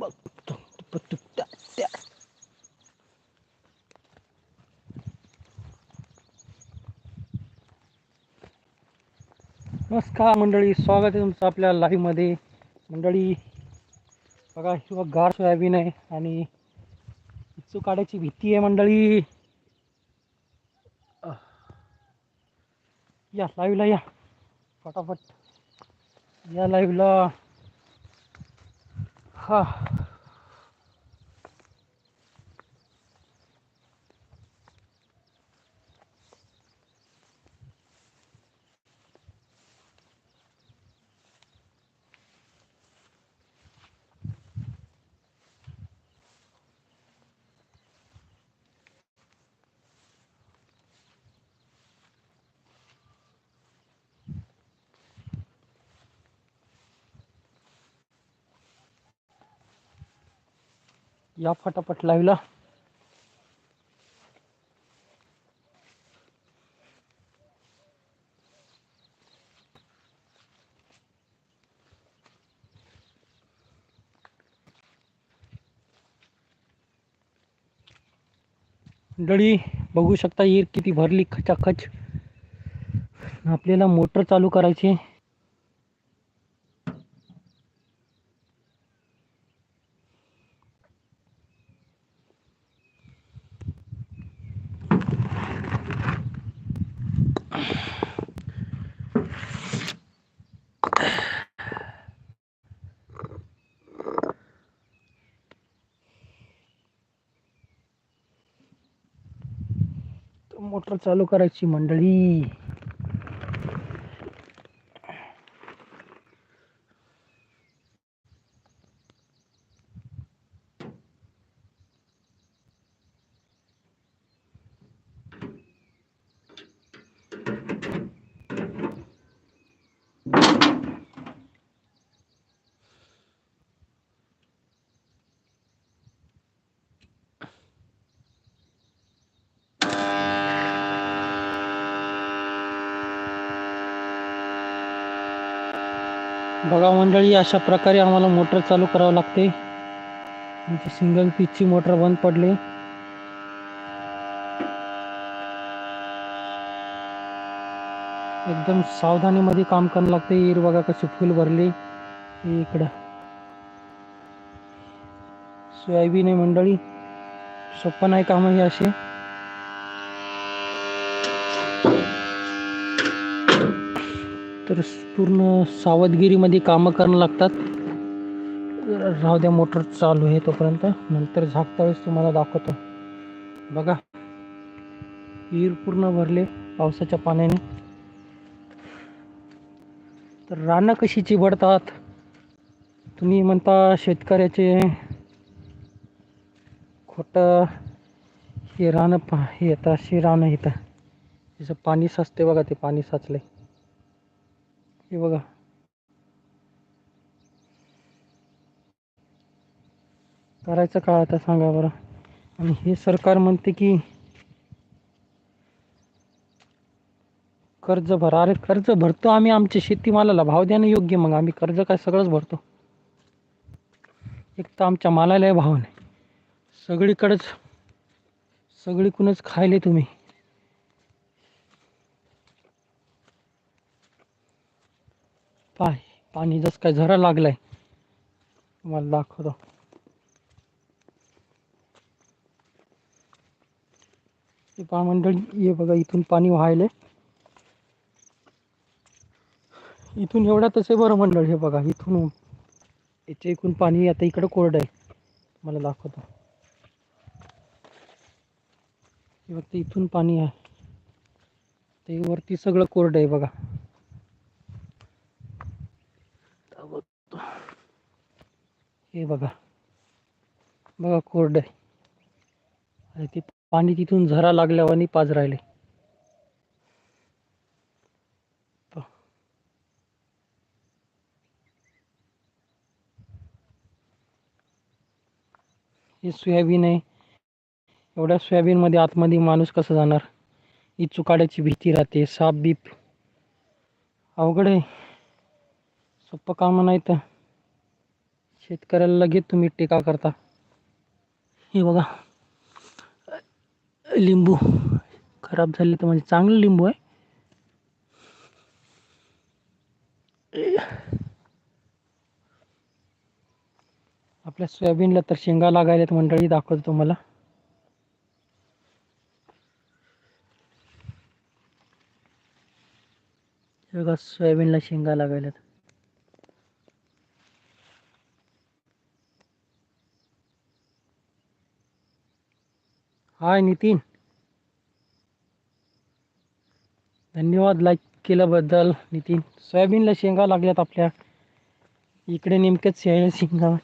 बघ नमस्कार मंडळी स्वागत आहे तुमचं आपल्या लाईव्हमध्ये मंडळी बघा ही गार सोयाबीन आहे आणि इचू काढायची भीती आहे मंडळी. या लाईव्हला या. फटाफट या लाईव्हला हा या फटाफट लाईव्हला मंडळी बघू शकता विहीर किती भरली खचाखच. आपल्याला मोटर चालू करायची आहे. मोटर चालू करायची मंडळी. बघा मंडळी अशा प्रकारे आम्हाला मोटर चालू करावं लागते. आमची सिंगल पीचची मोटर बंद पडली. एकदम सावधानीमध्ये काम करावं लागते. ईर बघा कशी फुल भरली. इकडं. सोयाबीन आहे मंडळी. सोपं नाही काम हे असे तर पूर्ण सावधगिरीमध्ये कामं करणं लागतात. राहू द्या मोटर चालू आहे तोपर्यंत. नंतर झाकता वेळेस तुम्हाला दाखवतो. बघा विहीर पूर्ण भरले पावसाच्या पाण्याने. तर रानं कशी चिबडतात तुम्ही म्हणता शेतकऱ्याचे खोटं हे रानं पा हे येतं अशी रानं येतं त्याचं पाणी साचते बघा ते पाणी साचलंय. हे बघा. करायचं काय आता सांगा बरं. आणि हे सरकार म्हणते की कर्ज भरा. अरे कर्ज भरतो आम्ही आमच्या शेतीमालाला. भाव द्यानं योग्य मग. आम्ही कर्ज काय सगळंच भरतो. एक तर आमच्या मालाला भाव नाही. सगळीकडंच सगळीकडूनच खायले तुम्ही. पाय पाणी जसं काय झरा लागलाय. तुम्हाला दाखवतो. हे पहा मंडळी हे बघा इथून पाणी व्हायले इथून एवढ्यातच आहे बरं मंडळ हे बघा इथून याच्या इकडून पाणी आता इकडं कोरडं आहे. मला दाखवतो. फक्त इथून पाणी आहे. ते वरती सगळं कोरडं आहे बघा. हे बघा. बघा कोरड आहे. ते पाणी तिथून झरा लागल्यावर पाज राहिले. हे सोयाबीन आहे. एवढ्या सोयाबीनमध्ये आतमध्ये माणूस कसा जाणार? ही चुकाड्याची भीती राहते. साप बीप अवघड आहे. सोपं कामं नाही तर. शेतकऱ्याला लगेच तुम्ही टीका करता. हे बघा. लिंबू खराब झाले तर म्हणजे चांगलं लिंबू आहे. आपल्या सोयाबीनला तर शेंगा लागायल्यात मंडळी दाखवतो तुम्हाला. हे बघा सोयाबीनला शेंगा लागायल्यात हाय नितीन. धन्यवाद लाईक केल्याबद्दल नितीन. सोयाबीनला शेंगा लागल्यात आपल्या. इकडे नेमक्याच शे शेंगा.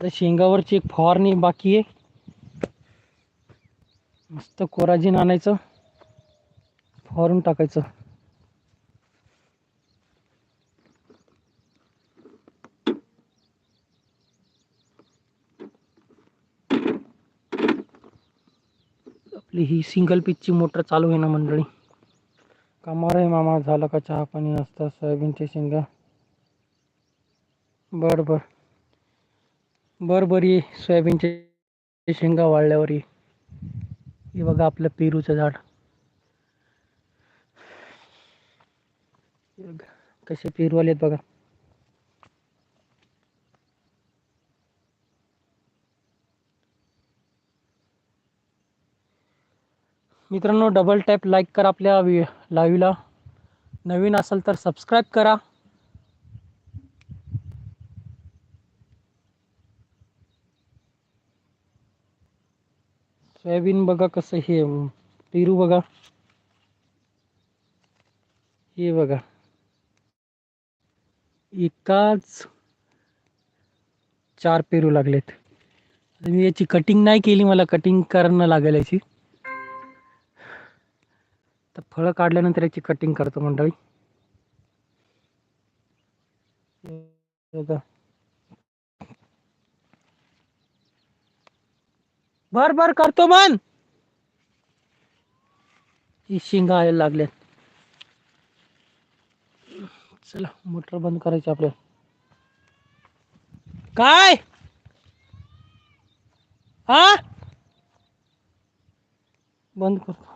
तर शेंगावरची एक फवारणी बाकी आहे. मस्त कोराजीन आणायचं. फवारून टाकायचं. आपली ही सिंगल पिचची मोटर चालू आहे ना मंडळी? कामार आहे मामा? झालं का चहा पाणी असतं सोयाबीनच्या शेंगा? बर बर. बर बर ये. सोयाबीनचे शेंगा वाळल्यावर ये. हे बघा आपलं पेरूचं झाड. कसे पेरू आलेत बघा. मित्रांनो डबल टॅप लाईक करा आपल्या वि लाईव्हला नवीन असाल तर सबस्क्राईब करा. सोयाबीन बघा कसं हे पेरू बघा. हे बघा. एकाच चार पेरू लागलेत. मी याची कटिंग नाही केली मला कटिंग करणं लागेल याची. तर फळं काढल्यानंतर याची कटिंग करतो मंडळी. भर भर बर बर करतो मन ही शिंगा यायला लागल्या चला मोटर बंद करायची आपल्याला. काय? हा? बंद करतो.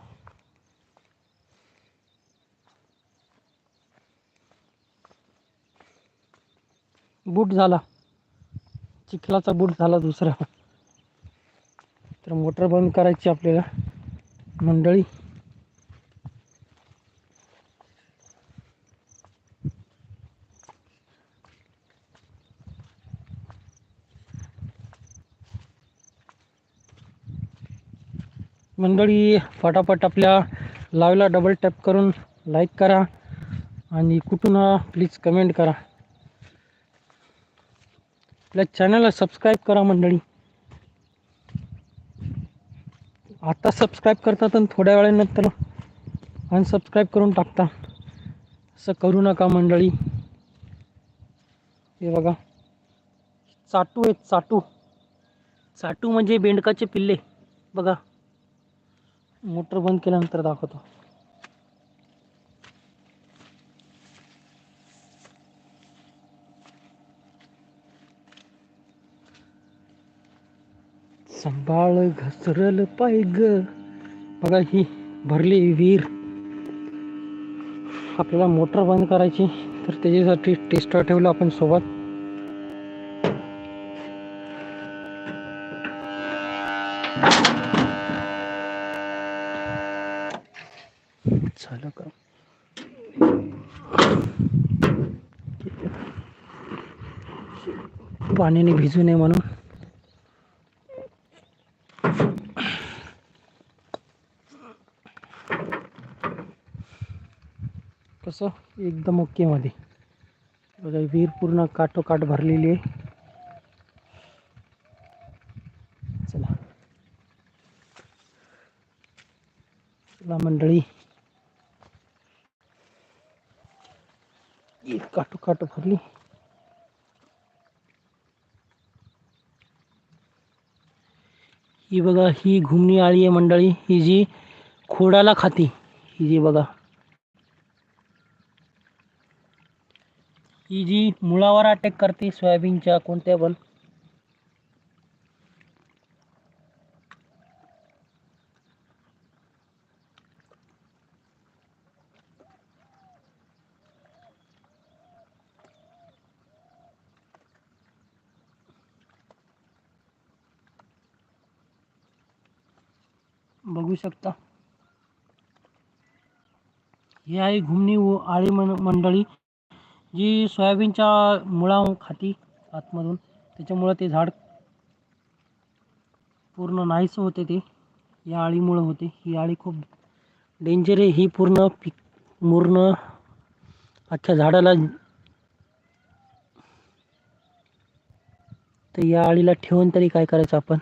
बूट झाला. चिखलाचा बूट झाला दुसरा. तर मोटर बंद करायची आपल्याला. मंडळी. मंडळी फटाफट आपल्या लाईव्हला डबल टॅप करून लाईक करा. आणि कुठून प्लीज कमेंट करा. आपल्या चॅनलला सबस्क्राईब करा मंडळी. आता सबस्क्राईब करतात आणि थोड्या वेळानंतर अनसबस्क्राईब करून टाकता. असं करू नका मंडळी. हे बघा. चाटू आहेत चाटू. चाटू म्हणजे बेंडकाचे पिल्ले. बघा. मोटर बंद केल्यानंतर दाखवतो. सांभाळ घसरल पाय ग. बघा ही भरली विहीर. आपल्याला मोटर बंद करायची तर त्याच्यासाठी टेस्टर ठेवलं आपण सोबत. झालं का? पाण्याने भिजू नये म्हणून. एकदम ओके ही विहीर पूर्ण काठोकाठ भरलेली आहे. चला. चला ही काठोकाठ भरली. ही बघा, ही घुमणी आळी आहे मंडळी. ही जी खोडाला खाती. ही जी बघा. ही जी मुळावर अटॅक करते सोयाबीनच्या कोणत्या पण. बघू शकता. ही आहे घुमणी व आळी मन मंडळी. जी सोयाबीनच्या मुळा खाती आतमधून त्याच्यामुळं ते झाड पूर्ण नाहीसं होते ते. या आळीमुळं होते. ही आळी खूप डेंजर आहे. ही पूर्ण पिक पूर्ण अख्ख्या झाडाला तर या आळीला ठेवून तरी काय करायचं आपण?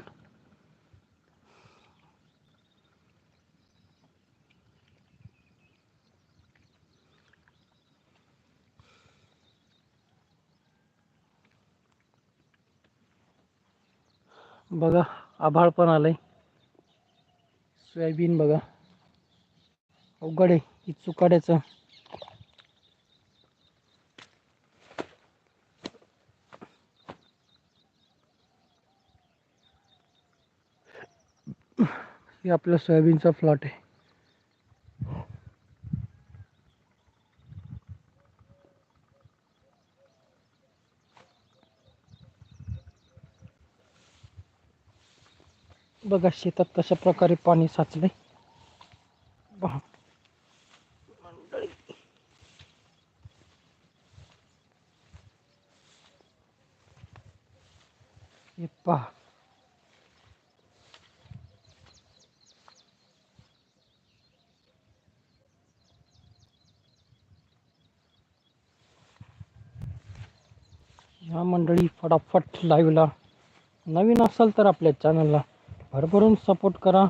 बघा आभाळ पण आलंय. सोयाबीन बघा. अवघड आहे ही चुकाड्याचं. हे आपला सोयाबीनचा फ्लॉट आहे. बघा शेतात कशा प्रकारे पाणी साचलंय पहा. मंडळी. हे पहा ह्या मंडळी फटाफट लाईव्हला नवीन असाल तर आपल्या चॅनलला भरभरून सपोर्ट करा.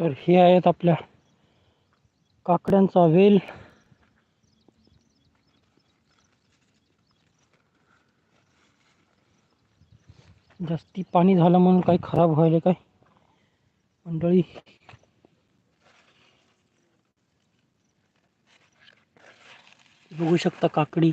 तर हे आहेत आपल्या काकड्यांचा वेल. जास्ती पाणी झालं म्हणून काही खराब व्हायला काय? मंडळी. बघू शकता काकडी.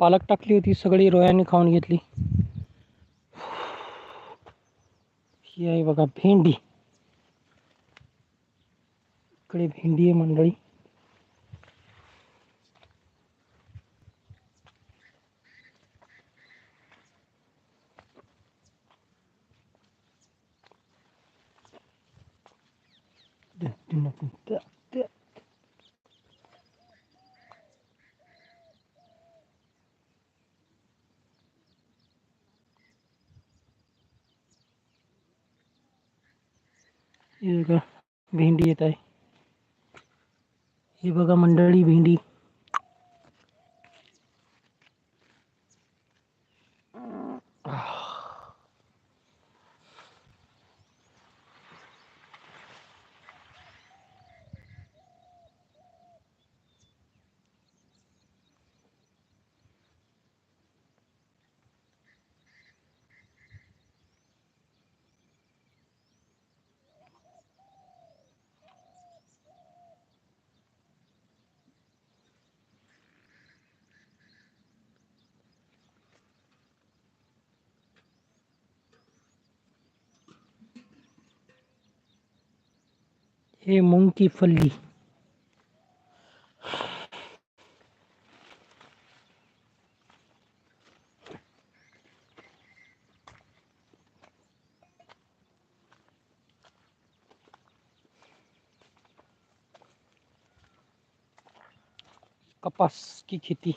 पालक टाकली होती सगळी रोयांनी खाऊन घेतली. ही आहे बघा भेंडी. इकडे भेंडी आहे मंडळी. हे बघा भेंडी येत आहे. ही बघा मंडळी भेंडी. हे मूंग की फल्ली. कपास की खेती.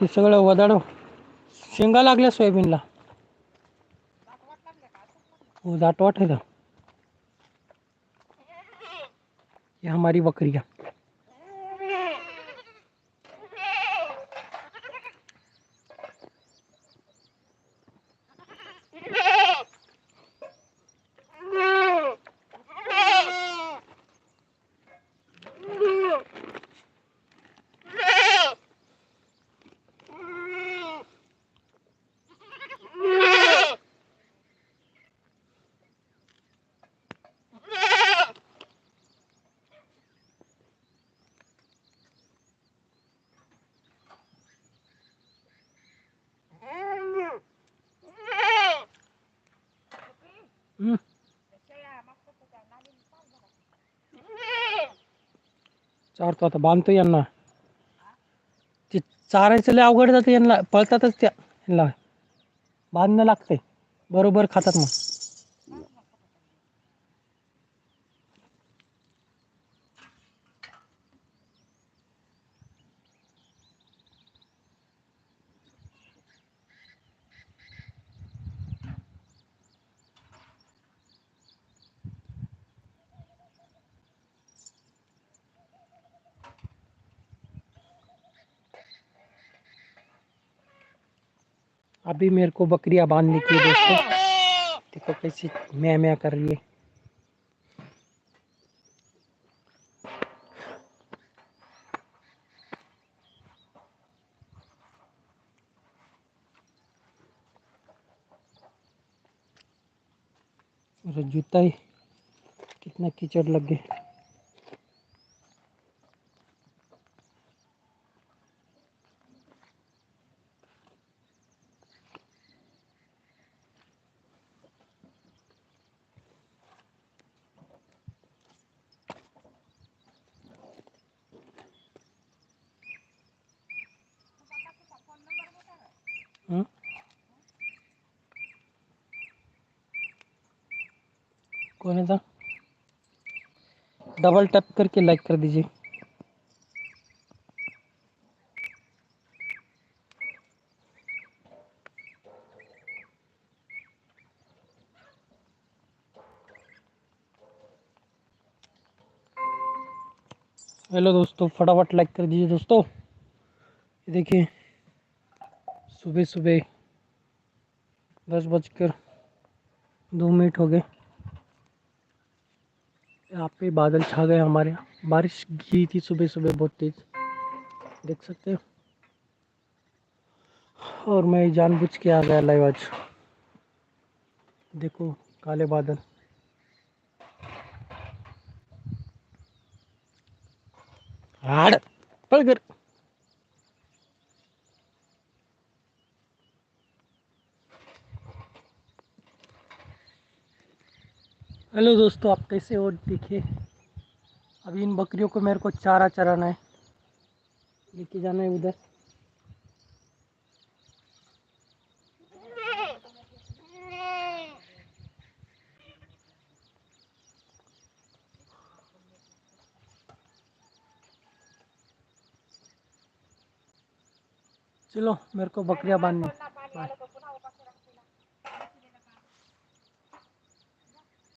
हे सगळं वदाड शेंगा लागल्या सोयाबीनला. हो दाटवाट है ना ये हमारी बकरियां चारतो आता बांधतो यांना. ते चारायचं लय अवघड जातं यांना पळतातच त्या यांना. बांधणं लागतंय. बरोबर खातात मग. अभी मेरे को बकरियाँ बांधने की दोस्तों। देखो कैसी म्या म्या कर रही है। जूता ही कितना कीचड़ लग गया। कौन था? डबल टैप करके लाइक कर दीजिए। हेलो दोस्तों, फटाफट लाइक कर दीजिए दोस्तों। ये देखिए सुबह सुबह दस बजकर दो मिनट हो गए। यहाँ पे बादल छा गए हमारे यहाँ। बारिश गिरी थी सुबह सुबह बहुत तेज। देख सकते हो? और मैं जानबूझ के आ गया लाइव आज। देखो, काले बादल। हाड पड़ घर हेलो दोस्तों, आप कैसे हो? देखिए, अभी इन बकरियों को मेरे को चारा चराना है। लेके जाना है उधर। चलो, मेरे को बकरियाँ बांधनी